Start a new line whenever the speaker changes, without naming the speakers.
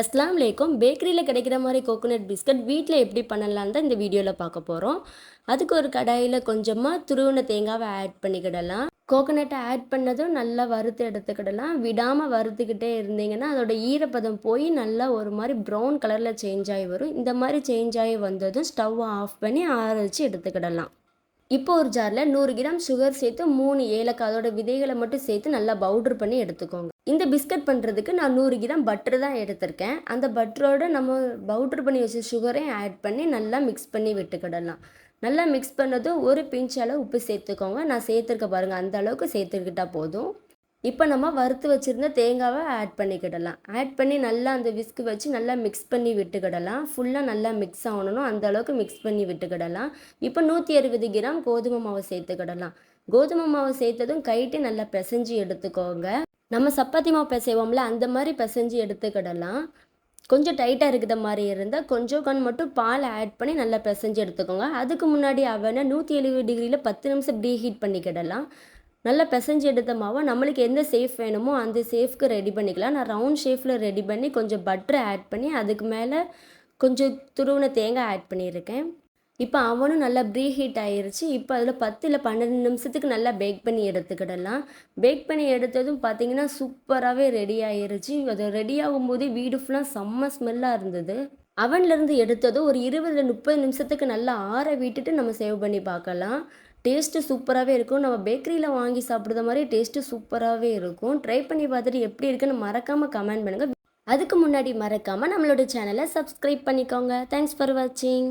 அஸ்லாம் லேக்கும் பேக்கரியில் கிடைக்கிற மாதிரி கோகோனட் பிஸ்கட் வீட்டில் எப்படி பண்ணலான்னு தான் இந்த வீடியோவில் பார்க்க போகிறோம் அதுக்கு ஒரு கடாயில் கொஞ்சமாக துருவின தேங்காவை ஆட் பண்ணிக்கிடலாம். கோகோனட்டை ஆட் பண்ணதும் நல்லா வறுத்து எடுத்துக்கிடலாம். விடாமல் வறுத்துக்கிட்டே இருந்தீங்கன்னா அதோட ஈரப்பதம் போய் நல்லா ஒரு மாதிரி ப்ரௌன் கலரில் சேஞ்ச் ஆகி வரும். இந்த மாதிரி சேஞ்ச் ஆகி வந்ததும் ஸ்டவ்வை ஆஃப் பண்ணி ஆற வச்சு எடுத்துக்கிடலாம். இப்போ ஒரு ஜாரில் நூறு கிராம் சுகர் சேர்த்து மூணு ஏலக்காய் அதோட விதைகளை மட்டும் சேர்த்து நல்லா பவுட்ரு பண்ணி எடுத்துக்கோங்க. இந்த பிஸ்கட் பண்ணுறதுக்கு நான் நூறு கிராம் பட்டர் தான் எடுத்திருக்கேன். அந்த பட்டரோட நம்ம பவுட்ரு பண்ணி வச்ச சுகரையும் ஆட் பண்ணி நல்லா மிக்ஸ் பண்ணி விட்டுக்கிடலாம். நல்லா மிக்ஸ் பண்ணதும் ஒரு பிஞ்ச் அளவு உப்பு சேர்த்துக்கோங்க. நான் சேர்த்துருக்க பாருங்கள் அந்த அளவுக்கு சேர்த்துக்கிட்டால் போதும். இப்போ நம்ம வறுத்து வச்சுருந்த தேங்காவை ஆட் பண்ணிக்கிடலாம் ஆட் பண்ணி நல்லா அந்த விஸ்கு வச்சு நல்லா மிக்ஸ் பண்ணி விட்டுக்கிடலாம் ஃபுல்லாக நல்லா மிக்ஸ் ஆகணும். அந்த அளவுக்கு மிக்ஸ் பண்ணி விட்டுக்கிடலாம் இப்போ நூற்றி அறுபது கிராம் கோதுமை மாவை சேர்த்துக்கிடலாம் கோதுமை மாவை சேர்த்ததும் கைட்டு நல்லா பிசைஞ்சு எடுத்துக்கோங்க. நம்ம சப்பாத்தி மாவு பிசைவோம்ல அந்த மாதிரி பிசைஞ்சு எடுத்துக்கிடலாம் கொஞ்சம் டைட்டாக இருக்கிற மாதிரி இருந்தால் கொஞ்சம் கண் மட்டும் பால் ஆட் பண்ணி நல்லா பிசைஞ்சு எடுத்துக்கோங்க. அதுக்கு முன்னாடி அவனை நூற்றி எழுபது டிகிரியில் பத்து நிமிஷம் ப்ரீஹீட் பண்ணிக்கிடலாம் நல்லா பிசைஞ்சு எடுத்த மாவை நம்மளுக்கு எந்த சேஃப் வேணுமோ அந்த சேஃப்க்கு ரெடி பண்ணிக்கலாம். நான் ரவுண்ட் ஷேஃபில் ரெடி பண்ணி கொஞ்சம் பட்டரை ஆட் பண்ணி அதுக்கு மேலே கொஞ்சம் துருவின தேங்காய் ஆட் பண்ணியிருக்கேன். இப்போ அவனும் நல்லா ப்ரீ ஹீட் ஆயிடுச்சு இப்போ அதில் பத்து இல்லை பன்னெண்டு நிமிஷத்துக்கு நல்லா பேக் பண்ணி எடுத்துக்கிடலாம். பேக் பண்ணி எடுத்ததும் பார்த்தீங்கன்னா சூப்பராகவே ரெடி ஆயிருச்சு. அது ரெடி ஆகும்போதே வீடு ஃபுல்லாக செம்ம ஸ்மெல்லாக இருந்தது. அவன்லேருந்து எடுத்ததும் ஒரு இருபது முப்பது நிமிஷத்துக்கு நல்லா ஆற விட்டுட்டு நம்ம சேவ் பண்ணி பார்க்கலாம். டேஸ்ட்டு சூப்பராகவே இருக்கும். நம்ம பேக்கரியில் வாங்கி சாப்பிட்ற மாதிரி டேஸ்ட்டு சூப்பராகவே இருக்கும். ட்ரை பண்ணி பார்த்துட்டு எப்படி இருக்குன்னு மறக்காமல் கமெண்ட் பண்ணுங்கள் அதுக்கு முன்னாடி மறக்காமல் நம்மளோட சேனலை சப்ஸ்கிரைப் பண்ணிக்கோங்க. தேங்க்ஸ் ஃபார் வாட்சிங்